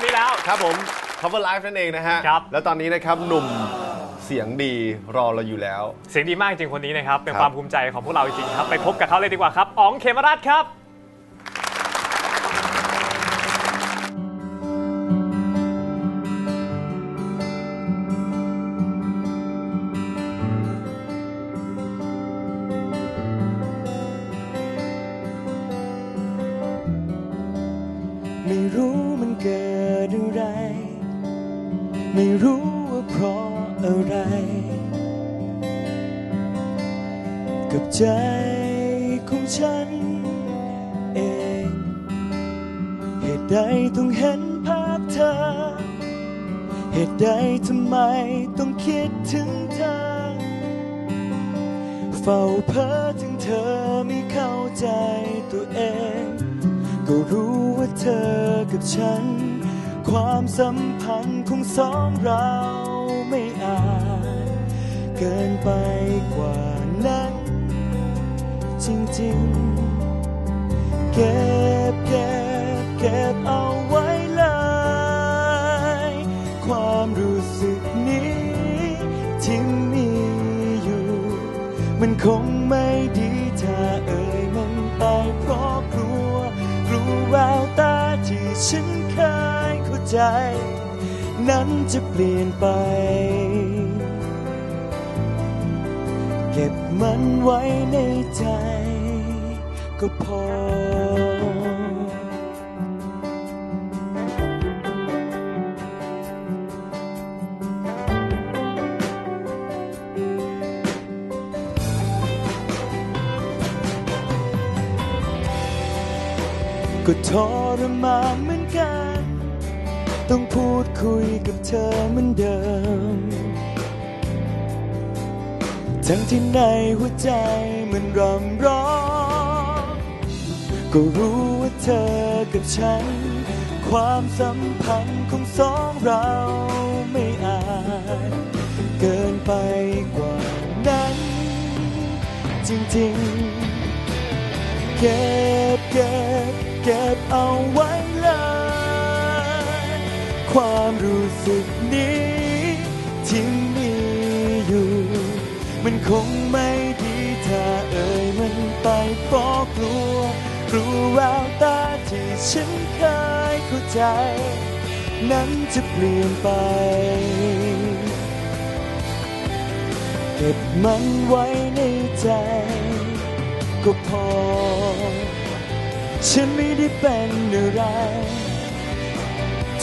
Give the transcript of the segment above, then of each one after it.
วงนี้แล้ว ครับผม cover live นั่นเองนะฮะ ครับ แล้วตอนนี้นะครับหนุ่มเสียงดีรอเราอยู่แล้ว เสียงดีมากจริงคนนี้นะครับ เป็นครับ ความภูมิใจของพวกเราจริงๆครับ ไปพบกับเขาเลยดีกว่าครับ อ๋องเขมรัตน์ครับ ไม่รู้ว่าเพราะอะไร กับใจของฉันเอง เหตุใดต้องเห็นภาพเธอ เหตุใดทำไมต้องคิดถึงเธอ เฝ้าเพ้อถึงเธอไม่เข้าใจตัวเอง ก็รู้ว่าเธอกับฉัน ความสัมพันธ์ของสองเราไม่อาจเกินไปกว่านั้น จริงๆ เก็บเก็บเก็บเอาไว้เลย ความรู้สึกนี้ที่มีอยู่ มันคงไม่ แววตาที่ฉันเคยเข้าใจ นั้นจะเปลี่ยนไป เก็บมันไว้ในใจ ก็พอ ก็ทรมานเหมือนกัน ต้องพูดคุยกับเธอเหมือนเดิม ทั้งที่ในหัวใจมันรำร้องก็รู้ว่าเธอกับฉัน ความสัมพันธ์ของสองเราไม่อาจเกินไปกว่านั้น จริงๆ เก็บเก็บ ก็บเอาไว้เลย ความรู้สึกนี้ที่มีอยู่ มันคงไม่ดีถ้าเอ่ยมันไปเพราะกลัว กลัวแววตาที่ฉันเคยเข้าใจ นั้นจะเปลี่ยนไปเก็บมันไว้ในใจ ก็พอ ฉันไม่ได้เป็นอะไร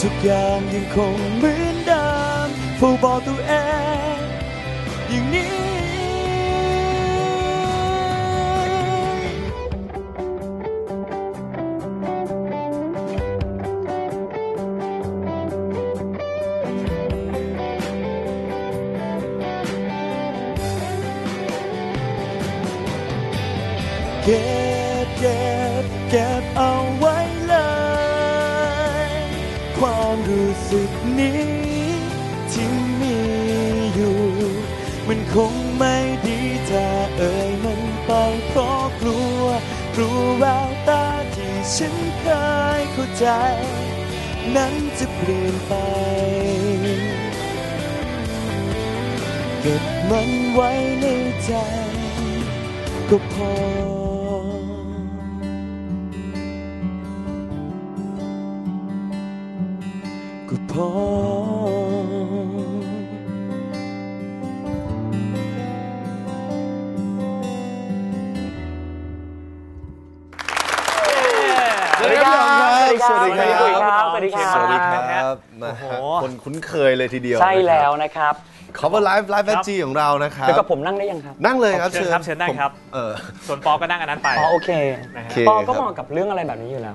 ทุกอย่างยังคงเหมือนเดิมเฝ้าบอกตัวเองอย่างนี้เก็บเเคยเข้าใจ นั้นจะเปลี่ยนไป เก็บมันไว้ในใจ ก็พอก็พอ คนคุ้นเคยเลยทีเดียวใช่แล้วนะครับ cover live live แฟจีของเรานะครับ แล้วก็ผมนั่งได้ยังครับ นั่งเลยครับเชิญครับเชิญได้ครับผมเออส่วนปอก็นั่งอันนั้นไปอ๋อโอเคนะฮะโอเคปอก็เหมาะกับเรื่องอะไรแบบนี้อยู่แล้ว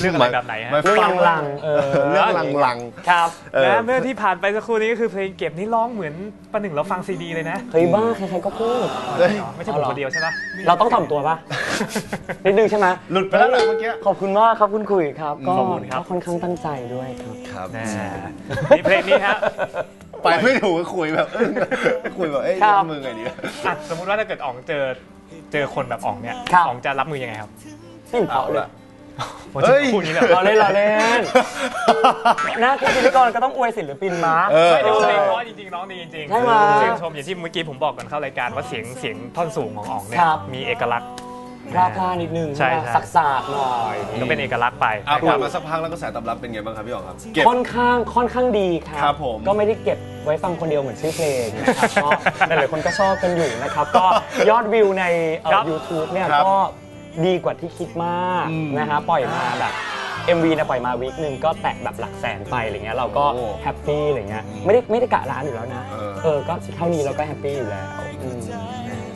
เรื่องอะไรแบบไหนฮะมาเรื่องฟัลังๆเออเรื่องลังครับๆเออนะเมื่อที่ผ่านไปสักครู่นี้ก็คือเพลงเก็บนี่ร้องเหมือนประหนึ่งเราฟังซีดีเลยนะเฮ้ยบ้าใครๆก็พูดเฮ้ยไม่ใช่ผมคนเดียวใช่ปะเราต้องถ่อมตัวปะนิดนึงใช่ไหมหลุดไปแล้วเหรอเมื่อกี้ขอบคุณมากครับคุณคุยครับก็ขอบคุณครับก็ค่อนข้างตั้งใจด้วยครับครับนะนี่เพลงนี้ฮะไปไม่ถูกก็คุยแบบอึ้งคุยแบบเอ้ยครับรับมือไงดีอะสมมุติว่าถ้าเกิดอ๋องเจอเจอคนแบบอ๋องเนี่ยครับ อ๋องจะรับมือยังไงครับไม่เห็นเพราะเลยผมจะเฮ้ยพูดอย่างนี้เลยเราเล่นเราเล่นหน้าที่พิธีกรก็ต้องอวยศิลปินมา เออ ไม่ได้ว่าเพลงเพราะจริงๆน้องดีจริงๆใช่ไหมเสียงชมอย่างที่เมื่อกี้ผมบอกก่อนเข้ารายการว่าเสียงเสียงท่อนสูงของอ๋องเนี่ยครับ มีเอกลักษณ์ พลาพลานิดนึงใช่ไหมใช่ สักสากๆหน่อย ก็เป็นเอกลักษณ์ไปอะนะคผ่ารันบ มาสักพักแล้วก็แสตอบรับเป็นไงบ้างครับพี่อ๋องครับเก็บ ค่อนข้างค่อนข้างดีครัครับผมก็ไม่ได้เก็บไว้ฟังคนเดียวเหมือนชื่อเพลงนะครับก็ หลายๆคนก็ชอบกันอยู่นะครับ ก็ยอดวิวในเอ่อ ครับ YouTube เนี่ยครับก็ดีกว่าที่คิดมากอืมนะฮะปล่อยมาแบบ MV เนี่ยปล่อยมาวีคหนึ่งก็แตะแบบหลักแสนไปอะไรเงี้ยเราก็โอ้แฮปปี้อะไรเงี้ยไม่ได้ไม่ได้กะร้านอยู่แล้วนะเออ เออก็เท่านี้เราก็แฮปปี้อยู่แล้วอืม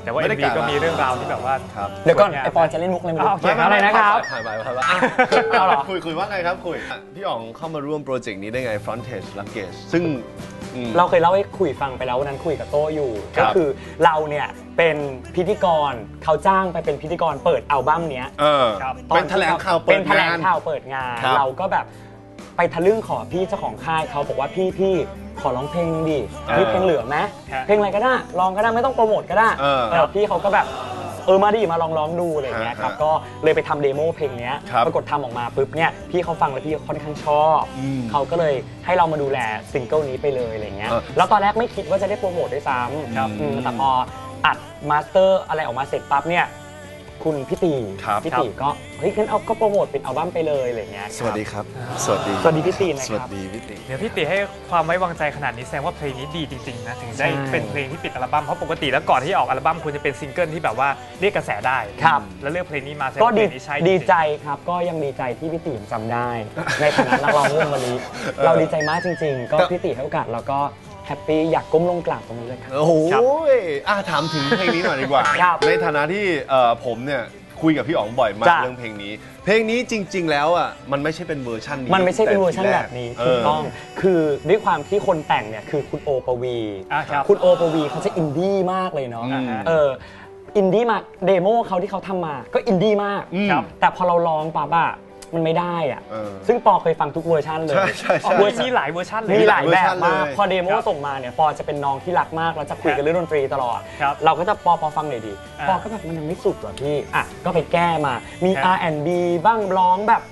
แต่ว่าไม่ได้ MV กะก็มีเรื่องราวที่แบบว่า ครับ เดี๋ยวก่อนสวยงามไอปอนจะเล่นมุกอะไรไม่รู้อ้าวโอเคอะไรนะครับถ่ายไปถ่ายไปอะเอาเหรอ คุยคุยว่าไงครับคุยอะพี่อ๋องเข้ามาร่วมโปรเจกต์นี้ได้ไง Frontage Luggage ซึ่งอืม เราเคยเล่าให้คุยฟังไปแล้ววันนั้นคุยกับโต้อยู่ ครัก็บคือเราเนี่ยเป็นพิธีกรเขาจ้างไปเป็นพิธีกรเปิดอัลบั้มเนี้ยเออครับ เป็นแถลงข่าวเปิเป็ดนแถลงางนข่าวเปิดงาน ครับเราก็แบบ ไปทะลึ่งขอพี่เจ้าของค่ายเขาบอกว่าพี่พี่ขอร้องเพลงดิเออพี่เพลงเหลือไหมฮะเพลงอะไรก็ได้ลองก็ได้ไม่ต้องโปรโมทก็ได้เออเออพี่เขาก็แบบเออมาดิมาลองร้องดูอะไรอย่างเงี้ยครับฮะก็เลยไปทำเดโมเพลงเนี้ยครับปรากฏทำออกมาปุ๊บเนี่ยพี่เขาฟังแล้วพี่ค่อนข้างชอบอืมเขาก็เลยให้เรามาดูแลซิงเกิลนี้ไปเลยอะไรเงี้ยเออ แล้วตอนแรกไม่คิดว่าจะได้โปรโมทด้วยซ้ครับำอืมแต่พออัดมาสเตอร์อะไรออกมาเสร็จปั๊บเนี่ย คุณพี่ตีครับพี่ตีก็เฮ้ยงั้นเอาก็โปรโมทเป็นอัลบั้มไปเลยอะไรเงี้ยสวัสดีครับ สวัสดีสวัสดีพี่ตีนะสควัสรับ ดีพี่ติ เดี๋ยวพี่ติให้ความไว้วางใจขนาดนี้แสดงว่าเพลงนี้ดีจริงๆนะถึงได้ใช่ เป็นเพลงที่ปิดอัลบั้มเพราะปกติแล้วก่อนที่จะออกอัลบั้มควรจะเป็นซิงเกิลที่แบบว่าเรียกกระแสได้ครับ แล้วเลือกเพลงนี้มาแสดงก็ว่าเพดีลงนี้ใช่ริงๆ ดีใจครับก็ยังดีใจที่พี่ตียังจำได้ ในฐานะนักร้องวงวันนี้ เราดีใจมากจริง ๆ ก็แต่ พี่ตีให้โอกาสเราก็ แฮปปี้อยากก้มลงกราบตรงนี้เลยครับ โอ้โหครับอะถามถึงเพลงนี้หน่อยดีกว่า ครับในฐานะที่เอ่อผมเนี่ยคุยกับพี่อ๋องบ่อยมากจ้ะ เรื่องเพลงนี้ เพลงนี้จริง ๆ แล้วอะมันไม่ใช่เป็นเวอร์ชันนี้มันไม่ใช่เป็นเวอร์ชันต่ทีแบบนี้เอถูกอต้องคือด้วยความที่คนแต่งเนี่ยคือคุณโอปวีอะครับคุณโอปวีเขาจะอินดี้มากเลยเนาะอืมเอออินดี้มากเดโมเขาที่เขาทำมาก็อินดี้มาก อืมครับ แต่พอเราร้องปั๊บอะ มันไม่ได้อะเออ ซึ่งปอเคยฟังทุกเวอร์ชันเลย ใช่ใช่อ๋อใช่ เวอร์ชันมีหลายเวอร์ชันเลย มีหลายแบบเวอร์ชันมากเลยพอเดโมครับส่งมาเนี่ยปอจะเป็นน้องที่รักมากเราจะคุยครักันบเรื่องดนตรีตลอด ครับเราก็จะปอปอฟังหน่อยดีอ่าปอก็แบบมันยังไม่สุดว่ะพี่ อะ ก็ไปแก้มา มี ครับ R&B บ้างร้องแบบ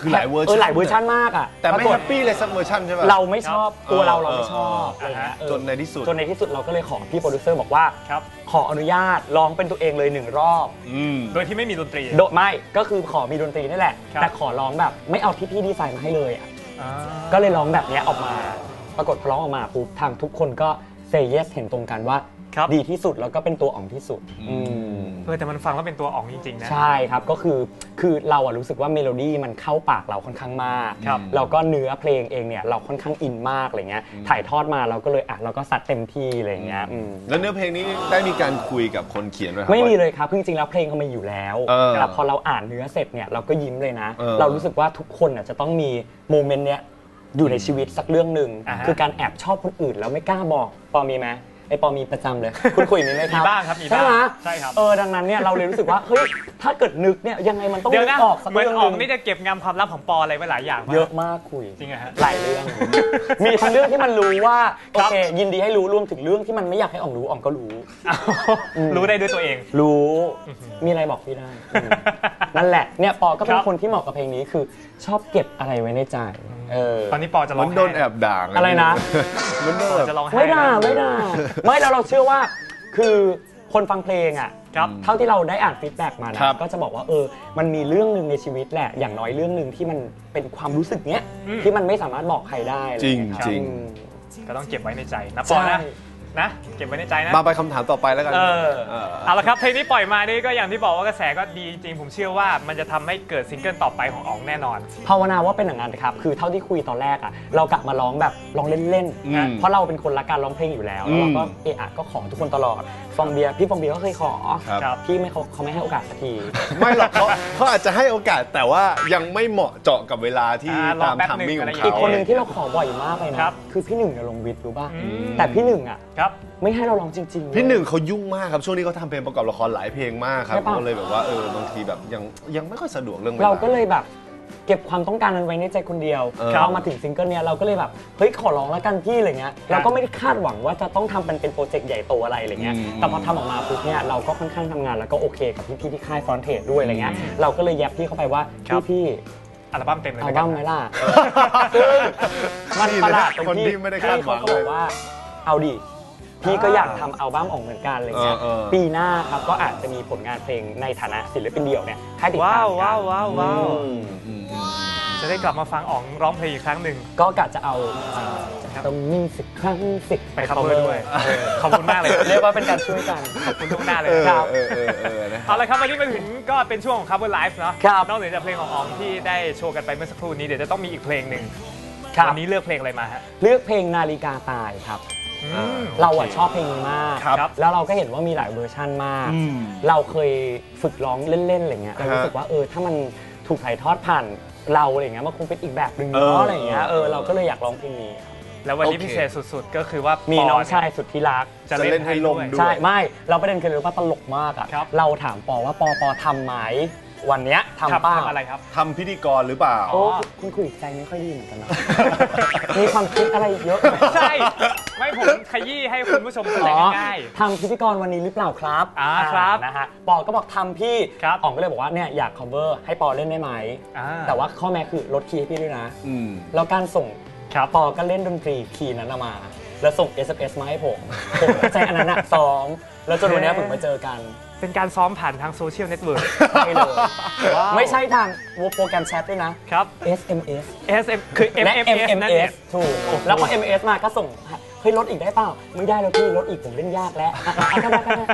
คือหลายเวอร์ชันเออหลายเวอร์ชันมากอะแต่ไม่ปรากแฮฏปปี้เลยสักเวอร์ชันใช่ป่ะเราไม่ชอบครับตัวเราเออเราไม่ชอบเอออะไรเงี้ยเออจนในที่สุด จนในที่สุดเราก็เลยขอพี่โปรดิวเซอร์บอกว่า ครับ ขออนุญาตร้องเป็นตัวเองเลยหนึ่งรอบ อืม โดยที่ไม่มีดนตรี โดยไม่ก็คือขอมีดนตรีนี่แหละ ครับ แต่ขอร้องแบบไม่เอาที่พี่ดีไซน์มาให้เลยอะอ่าก็เลยร้องแบบเนี้ยออกมา ปรากฏพอร้องออกมาปุ๊บทางทุกคนก็เซเยสเห็นตรงกันว่า ครับ ดีที่สุดแล้วก็เป็นตัวอ่องที่สุดอืมอืม เออแต่มันฟังแล้วเป็นตัวอ๋องจริงๆนะ ใช่ครับก็คือคือเราอะรู้สึกว่าเมโลดี้มันเข้าปากเราค่อนข้างมากครับแล้วก็เนื้อเพลงเองเนี่ยเราค่อนข้างอินมากอะไรเงี้ยถ่ายทอดมาเราก็เลยอะเราก็ซัดเต็มที่อะไรเงี้ยอืมแล้วเนื้อเพลงนี้ได้มีการคุยกับคนเขียนไหมครับไม่มีว่า เลยครับคือจริงๆแล้วเพลงเขามีอยู่แล้วเออแต่พอเราอ่านเนื้อเสร็จเนี่ยเราก็ยิ้มเลยนะ เออ เรารู้สึกว่าทุกคนอะจะต้องมีโมเมนต์เนี้ยอยู่ในชีวิตสักเรื่องหนึ่งอ่าฮะ คือการแอบชอบคนอื่นแล้วไม่กล้าบอกปอมีไหม ไอปอมีประจำเลย คุณคุยมีไหมครับมีบ้างครับมีบ้างใช่ไหมใช่ครับ เออดังนั้นเนี่ยเราเลยรู้สึกว่าเฮ้ยถ้าเกิดนึกเนี่ยยังไงมันต้องเดี๋ยวนึนะกออกสักเหมือนเรื่องอ๋องหนึ่นี่งจะเก็บงำความลับของปออะไรไว้หลายอย่างมาก เยอะมากคุยจริงเหรอฮะหลายเรื่อง มีทั้งเรื่องที่มันรู้ว่าโอครับ เคยินดีให้รู้รวมถึงเรื่องที่มันไม่อยากให้อ่องรู้อ่องก็รู้ อ้าวรู้ได้ด้วยตัวเอง รู้มีอะไรบอกพี่ได้อืมนั่นแหละเนี่ยปอก็เป็คนรับ คนที่เหมาะกับเพลงนี้คือ ชอบเก็บอะไรไว้ในใจเออ ตอนนี้ปอจะเหร้มัอนงโดนไห้แอบด่าไงอะไรนะเหมันโดนปอแบบจะร้องไห้ไม่ด่านะไม่ด่าไม่แล้วเราเชื่อว่าคือคนฟังเพลงอะครับเท่าที่เราได้อ่านฟีดแบ็กมานะครับ ก็จะบอกว่าเออ มันมีเรื่องหนึ่งในชีวิตแหละ อย่างน้อยเรื่องหนึ่งที่มันเป็นความรู้สึกเนี้ยอืมที่มันไม่สามารถบอกใครได้อะไเยคบจริงอืมก็ต้องเก็บไว้ในใจนะปอใช่ นะ นะ เก็บไว้ในใจนะ มาไปคำถามต่อไปแล้วกันเออเออเอาละครับเพลงนี้ปล่อยมานี่ก็อย่างที่บอกว่ากระแสก็ดีจริงผมเชื่อว่ามันจะทำให้เกิดซิงเกิลต่อไปของอ๋องแน่นอน ภาวนาว่าเป็นอย่างนั้นนะครับ คือเท่าที่คุยตอนแรกอะ เรากลับมาร้องแบบร้องเล่นอืมๆ เพราะเราเป็นคนรักการร้องเพลงอยู่แล้ว แล้วเราก็เอะอะก็ขอทุกคนตลอด ฟองเบียร์พี่ฟองเบียร์ก็เคยขอ ครับครับพี่ไม่เขาเขาไม่ให้โอกาสสักที ไม่หรอกเขาเขาอาจจะให้โอกาสแต่ว่ายังไม่เหมาะเจาะกับเวลาที่อ่ารอตามแป๊บทัมมิ่งหนึ่งของอะไรอย่างเขาอีกคนหนึ่งที่เราขอบ่อยมากเลยนะครับ คือพี่หนึ่งนรงค์วิทย์รู้ป่ะอืมแต่พี่หนึ่งอะ ครับไม่ให้เราร้องจริงๆพี่หนึ่งเขายุ่งมากครับช่วงนี้เขาทำเพลงประกอบละครหลายเพลงมากครับใช่ปะก็เลยแบบว่าเออบางทีแบบยังยังไม่ค่อยสะดวกเรื่องวลเราก็เลยแบบ เก็บความต้องการนั้นไว้ในใจคนเดียวเออพอมาถึงซิงเกิลเนี้ยเราก็เลยแบบเฮ้ยขอร้องแล้วกันพี่อะไรเงี้ยเราก็ไม่ได้คาดหวังว่าจะต้องทำเป็นเป็นโปรเจกต์ใหญ่โตอะไรอะไรเงี้ยอืมแต่พอทำออกมาปุ๊บเนี่ยเราก็ค่อนข้างทำงานแล้วก็โอเคกับพี่ๆที่ค่ายฟรอนเทสด้วยอะไรเงี้ยเราก็เลยแยบพี่เข้าไปว่าครับพี่อัลบั้มเต็มเลยๆเอาแล้วกับ้านงไหมนะล่ะ ซึ่งมันประหลาดตรงคนที่ที่ไม่ได้คาดหวัง พี่เขาก็บอกว่า เอาดิ พี่ก็อยากทำอัลบั้มออกเหมือนกันอะไรเงี้ยเออเออ ปีหน้าครับก็อาจจะมีผลงานเพลงในฐานะศิลปินเดี่ยวเนี่ยให้ติดตามว้าวกันว้าวว้าวว้าวอืมอืมอืมจะได้กลับมาฟังอ๋องร้องเพลงอีกครั้งหนึ่ง ก็กะจะเอาเอ่อครับต้องมีสิครั้งสิไป cover ด้วยเออขอบคุณมากเลยเรียกว่าเป็นการช่วยกัน ขอบคุณทุกหน้าเลยเออครับ เออเออเออนะเอาละครับวันนี้มาถึงก็เป็นช่วงของ cover live เนาะครับ นอกเหนือจากเพลงของอ๋องที่ได้โชว์กันไปเมื่อสักครู่นี้เดี๋ยวจะต้องมีอีกเพลงหนึ่งครับ วันนี้เลือกเพลงอะไรมาฮะ เลือกเพลงนาฬิกาตายครับอืม เราอะชอบเพลงนี้มาก ครับแล้วเราก็เห็นว่ามีหลายเวอร์ชันมาก อืมเราเคยฝึกร้องเล่นๆอะไรเงี้ยเรารู้สึกว่าเออถ้ามันถูกถ่ายทอดผ่านเราอะไรเงี้ยมันคงเป็นอีกแบบหนึ่งเออเนาะอะไรเงี้ยเออเออ เราก็เลยอยากร้องเพลงนี้ แล้ววันนี้โอเค พิเศษสุดๆ ก็คือว่ามีมีน้องชายสุดที่รัก จะจะเล่เล่นนให้ให้ลลมมด้ด้ววยใช่ไม่เราประเด็นคือรู้ว่าตลกมากอะครับ เราถามปอว่าปอปอทำไหมวันเนี้ยครับทำป้า ทำอะไรครับ ทำพิธีกรหรือเปล่า โอ้คุณคุยใจไม่ค่อยดีเหมือนกันเนาะมีความคิดอะไรเยอะไหมใช่ ไม่ผมขยี้ให้คุณผู้ชมเข้าใจอ๋อง่ายทำพิธีกรวันนี้หรือเปล่าครับอ่าครับนะฮะปอก็บอกทำพี่ครับอ๋องก็เลยบอกว่าเนี่ยอยาก cover ให้ปอเล่นได้ไหมอ่าแต่ว่าข้อแม้คือลดคีย์ให้พี่ด้วยนะอืมแล้วการส่งครับปอก็เล่นดนตรีคีย์นั้นมา แล้วส่ง SMS มาให้ผมผมก็ใจอันนั้นอะซ้อมแล้วจนวันเนี้ยผมมาเจอกันเป็นการซ้อมผ่านทางโซเชียลเน็ตเวิร์กใช่เลยว้าวไม่ใช่ทางโปรแกรมแชทด้วยนะครับ SMS SM คือและ MMS นั่นเอง MMS ถูกแล้วพอ MS มาก็ส่ง เฮ้ยลดอีกได้เปล่าไม่ได้แล้วพี่ลดอีกผมเล่นยากแล้วอะอะอะก็ได้ก็ได้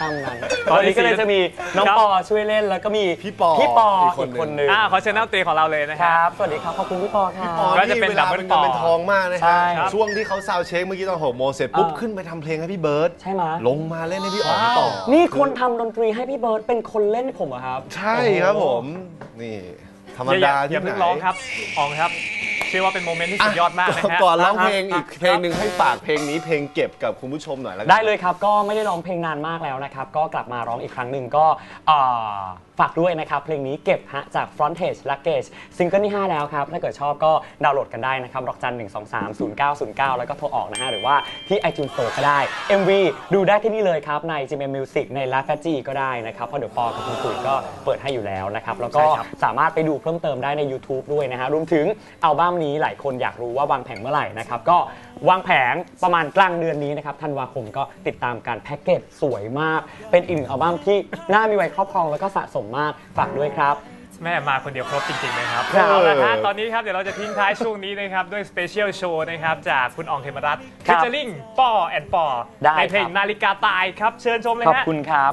ตามนั้นตตออนนนี้นี้ก็เลยจะมีน้องครับปอช่วยเล่นแล้วก็มีพี่ปอพี่ปออีอีกกคนหนึ่งคนหนึงอ่าขอเชิญน้าตีของเราเลยนะคครัรับ บสวัสดีครับขอบคุณพี่ปอค่ะปอก็จะเป็นเวลาดับเบิลเป็นเงินเป็นปอทองมากนะใช่ฮะช่วงที่เขาซาวด์เช็คเมื่อกี้ตอนหกโมงเสร็จปุ๊บเออขึ้นไปทำเพลงให้พี่เบิร์ดใช่ไหมลงมาเล่นให้พี่อ๋องต่อนี่คนทำดนตรีให้พี่เบิร์ดเป็นคนเล่นให้ผมเหรอครับ ใช่ครับผม นี่ ธรรมอย่าดาอย่าที่อย่าไหนเพิ่งร้องครับอ๋องครับ เชื่อว่าเป็นโมเมนต์ที่สุดยอดมากนะฮะก่อนร้องเพลงอีกครับเพลงหนึ่งให้ฝากเพลงนี้เพลงเก็บกับคุณผู้ชมหน่อยแล้วกันได้เลยครับ ก็ไม่ได้ร้องเพลงนานมากแล้วนะครับ ก็กลับมาร้องอีกครั้งหนึ่งก็เอ่อฝากด้วยนะครับ เพลงนี้เก็บฮะจาก Frontage Luggage ซิงเกิลที่ 5 แล้วครับ ถ้าเกิดชอบก็ดาวน์โหลดกันได้นะครับ ดอกจัน 1 2 3 0 9 0 9 แล้วก็โทรออกนะฮะ หรือว่าที่ iTunes Store ก็ได้ MV ดูได้ที่นี่เลยครับ ใน GMM Music ใน l a f a g i ก็ได้นะครับ เพราะเดี๋ยวปอกับคุณตุ๋ยก็เปิดให้อยู่แล้วนะครับ แล้วก็ใช่ครับสามารถไปดูเพิ่มเติมได้ใน YouTube ด้วยนะฮะรวมถึงอัลบั้มนี้หลายคนอยากรู้ว่าวางแผงเมื่อไหร่นะครับก็วางแผงประมาณกลางเดือนนี้นะครับธันวาคมก็ติดตามการแพ็กเกจสวยมาก เป็นอีกหนึ่งอัลบั้มที่น่ามีไว้ครอบครองแล้วก็สะสมมากฝากด้วยครับ แม่มาคนเดียวครบจริงๆนะครับครับเอาละครับตอนนี้ครับเดี๋ยวเราจะทิ้งท้ายช่วงนี้นะครับ ด้วยสเปเชียลโชว์นะครับ จากคุณอองเทมรัตน์ครัฟิบชเชอร์ลิงป้อแอนปอได้ในเพลงครับ นาฬิกาตายครับ เชิญชมเลยขอบฮะ คุณครับ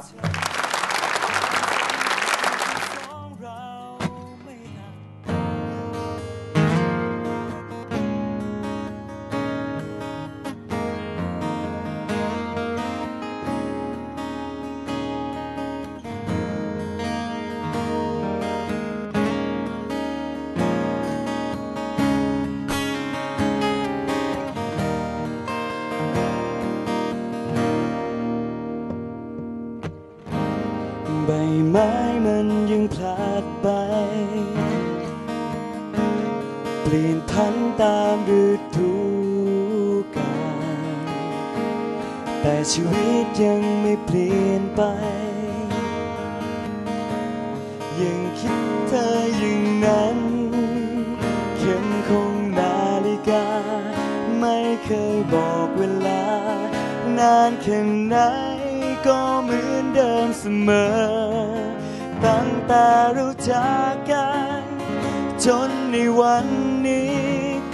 ไม้มันยังพลาดไป เปลี่ยนพันตามฤดูกาลแต่ชีวิตยังไม่เปลี่ยนไป ยังคิดเธออย่างนั้น เข็มคงนาฬิกา ไม่เคยบอกเวลานานแค่ไหน ก็เหมือนเดิมเสมอ ตั้งแต่รู้จักกัน จนในวันนี้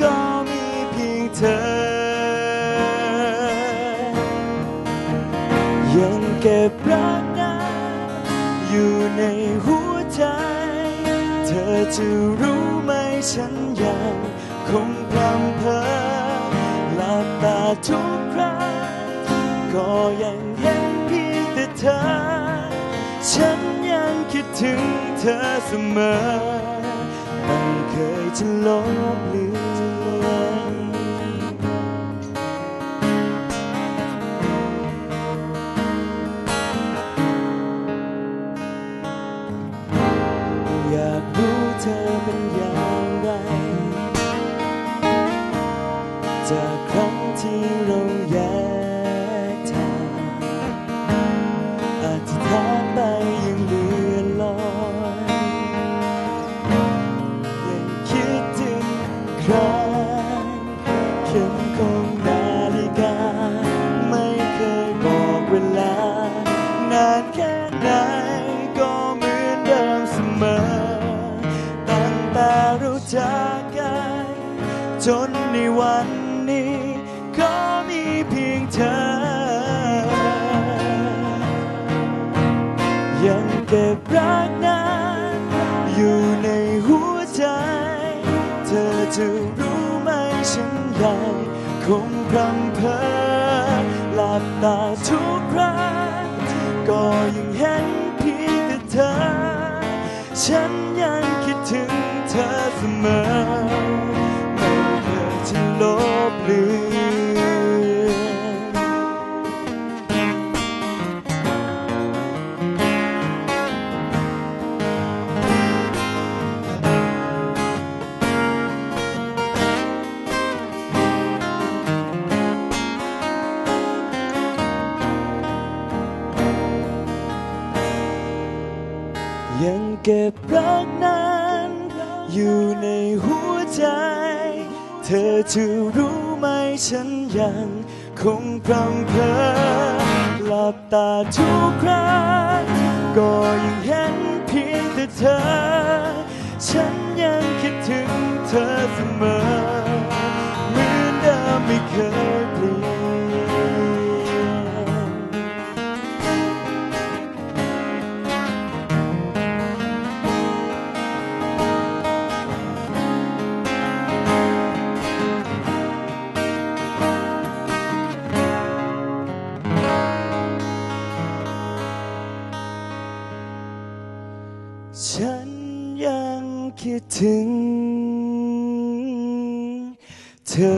ก็มีเพียงเธอ ยังเก็บรักนั้นอยู่ในหัวใจ เธอจะรู้ไหมฉันยังคงพรำเพอหลับตาทุกครั้งก็ยัง ธอ ฉันยังคิดถึงเธอเสมอ ไม่เคยจะลบลืมอยากรู้เธอเป็นอย่างไร จากครั้งที่ คงพรำเพอหลับตาทุกครั้งก็ยังเห็นเพียงแต่เธอ ฉันยังคิดถึงเธอเสมอไม่เคยจะลบเลือน ยังเก็บรักนั้นอยู่ในหัวใจ เธอจะรู้ไหมฉันยังคงพรำเพอหลับตาทุกครั้งก็ยังเห็นเพียงแต่เธอ ฉันยังคิดถึงเธอเสมอเหมือนเดิมไม่เคย อ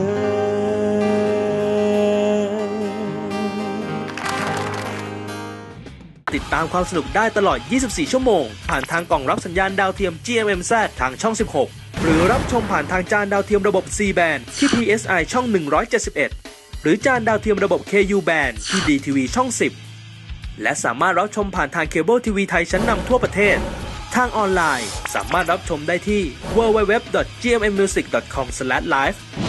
ติดตามความสนุกได้ตลอด 24 ชั่วโมง ผ่านทางกล่องรับสัญญาณดาวเทียม GMMZ ทางช่อง 16 หรือรับชมผ่านทางจานดาวเทียมระบบ C band ที่ PSI ช่อง 171 หรือจานดาวเทียมระบบ KU band ที่ DTV ช่อง 10 และสามารถรับชมผ่านทางเคเบิลทีวีไทยชั้นนำทั่วประเทศทางออนไลน์สามารถรับชมได้ที่ www.gmmusic.com/live